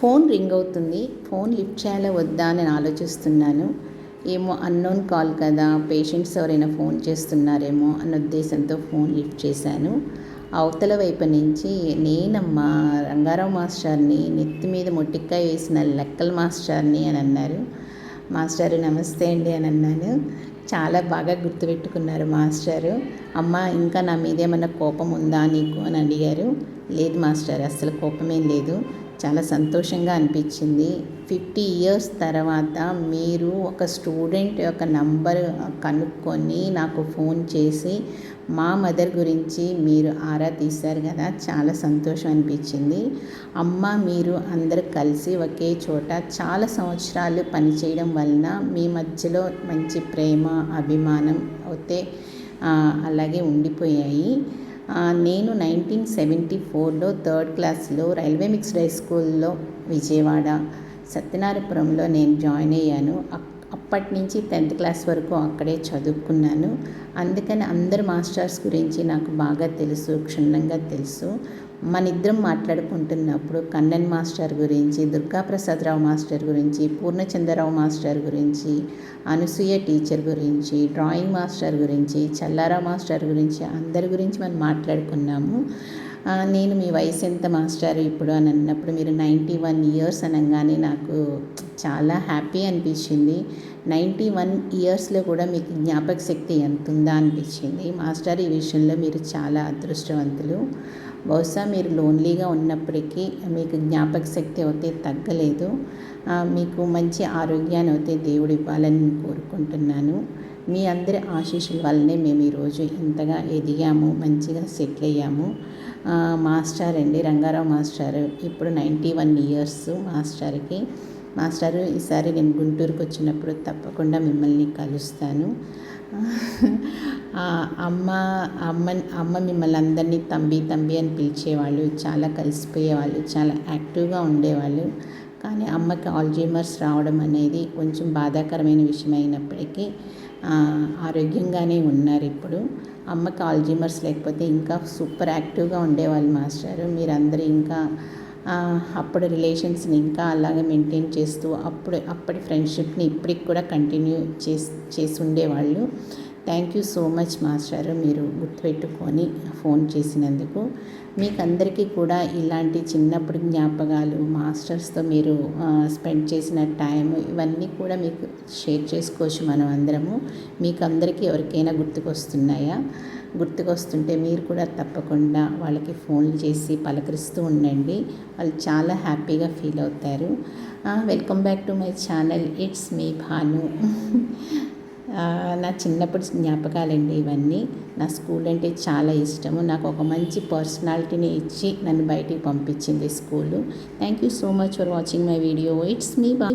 Phone ring అవుతుంది. Phone lift చేయాలా వద్దా అని ఆలోచిస్తున్నాను. ఏమో అన్నోన్ కాల్ కదా పేషెంట్స్ ఎవరైనా ఫోన్ చేస్తున్నారేమో అన్న ఉద్దేశంతో ఫోన్ లిఫ్ట్ చేశాను. అవతల వైపు నుంచి నేనమ్మా రంగారావు మాస్టర్ని నెత్తి మీద మొట్టికాయ వేసిన లెక్కల మాస్టర్ని అని అన్నారు. మాస్టారు నమస్తే అండి అని అన్నాను. చాలా బాగా గుర్తుపెట్టుకున్నారు మాస్టారు. అమ్మ ఇంకా నా మీద ఏమన్నా కోపం ఉందా నీకు? అని అడిగారు. లేదు మాస్టర్ అసలు కోపమేం లేదు. చాలా సంతోషంగా అనిపించింది. ఫిఫ్టీ ఇయర్స్ తర్వాత మీరు ఒక స్టూడెంట్ యొక్క నంబర్ కనుక్కొని నాకు ఫోన్ చేసి మా మదర్ గురించి మీరు ఆరా తీశారు కదా చాలా సంతోషం అనిపించింది. అమ్మ మీరు అందరు కలిసి ఒకే చోట చాలా సంవత్సరాలు పనిచేయడం వలన మీ మధ్యలో మంచి ప్రేమ అభిమానం అయితే అలాగే ఉండిపోయాయి. నేను నైన్టీన్ సెవెంటీ ఫోర్లో థర్డ్ క్లాస్లో రైల్వే మిక్స్డ్ హై స్కూల్లో విజయవాడ సత్యనారాయణపురంలో నేను జాయిన్ అయ్యాను. అప్పటి నుంచి టెన్త్ క్లాస్ వరకు అక్కడే చదువుకున్నాను. అందుకని అందరు మాస్టర్స్ గురించి నాకు బాగా తెలుసు క్షుణ్ణంగా తెలుసు. మన ఇద్దరం మాట్లాడుకుంటున్నప్పుడు కన్నన్ మాస్టర్ గురించి దుర్గాప్రసాదరావు మాస్టర్ గురించి పూర్ణచంద్రరావు మాస్టర్ గురించి అనసూయ టీచర్ గురించి డ్రాయింగ్ మాస్టర్ గురించి చల్లారా మాస్టర్ గురించి అందరి గురించి మనం మాట్లాడుకున్నాము. నేను మీ వయసు ఎంత మాస్టారు? ఇప్పుడు అని అన్నప్పుడు మీరు నైంటీ వన్ ఇయర్స్ అనగానే నాకు చాలా హ్యాపీ అనిపించింది. నైంటీ వన్ ఇయర్స్లో కూడా మీకు జ్ఞాపక శక్తి ఎంత ఉందా అనిపించింది? మాస్టర్ ఈ విషయంలో మీరు చాలా అదృష్టవంతులు. బహుశా మీరు లోన్లీగా ఉన్నప్పటికీ మీకు జ్ఞాపక శక్తి అయితే తగ్గలేదు. మీకు మంచి ఆరోగ్యాన్ని అయితే దేవుడు ఇవ్వాలని కోరుకుంటున్నాను. మీ అందరి ఆశీస్సుల వల్లనే మేము ఈరోజు ఇంతగా ఎదిగాము మంచిగా సెటిల్ అయ్యాము. మాస్టర్ అండి రంగారావు మాస్టర్ ఇప్పుడు నైంటీ వన్ ఇయర్స్ మాస్టర్కి. మాస్టర్ ఈసారి నేను గుంటూరుకు వచ్చినప్పుడు తప్పకుండా మిమ్మల్ని కలుస్తాను. అమ్మ అమ్మ అమ్మ మిమ్మల్ని అందరినీ తంబి తంబి అని పిలిచేవాళ్ళు చాలా కలిసిపోయేవాళ్ళు చాలా యాక్టివ్గా ఉండేవాళ్ళు. కానీ అమ్మకి ఆల్జీమర్స్ రావడం అనేది కొంచెం బాధాకరమైన విషయం అయినప్పటికీ ఆరోగ్యంగానే ఉన్నారు ఇప్పుడు. అమ్మకి ఆల్జీమర్స్ లేకపోతే ఇంకా సూపర్ యాక్టివ్గా ఉండేవాళ్ళు మాస్టర్. మీరందరూ ఇంకా అప్పుడు రిలేషన్స్ని ఇంకా అలాగే మెయింటైన్ చేస్తూ అప్పుడు అప్పటి ఫ్రెండ్షిప్ని ఇప్పటికి కూడా కంటిన్యూ చేసి చేసి ఉండేవాళ్ళు thank you so much master మీరు గుర్తుపెట్టుకొని ఫోన్ చేసినందుకు. మీకు అందరికీ కూడా ఇలాంటి చిన్నప్పుడు జ్ఞాపకాలు మాస్టర్స్తో మీరు స్పెండ్ చేసిన టైం ఇవన్నీ కూడా మీకు షేర్ చేసుకోవచ్చు మనం అందరము. మీకు అందరికీ ఎవరికైనా గుర్తుకొస్తున్నాయా? గుర్తుకొస్తుంటే మీరు కూడా తప్పకుండా వాళ్ళకి ఫోన్లు చేసి పలకరిస్తూ ఉండండి. వాళ్ళు చాలా హ్యాపీగా ఫీల్ అవుతారు. Welcome back to my channel. It's me Bhanu. నా చిన్నప్పటి జ్ఞాపకాలండి ఇవన్నీ. నా స్కూల్ అంటే చాలా ఇష్టము. నాకు ఒక మంచి పర్సనాలిటీని ఇచ్చి నన్ను బయటికి పంపించింది school. Thank you so much for watching my video. It's me బా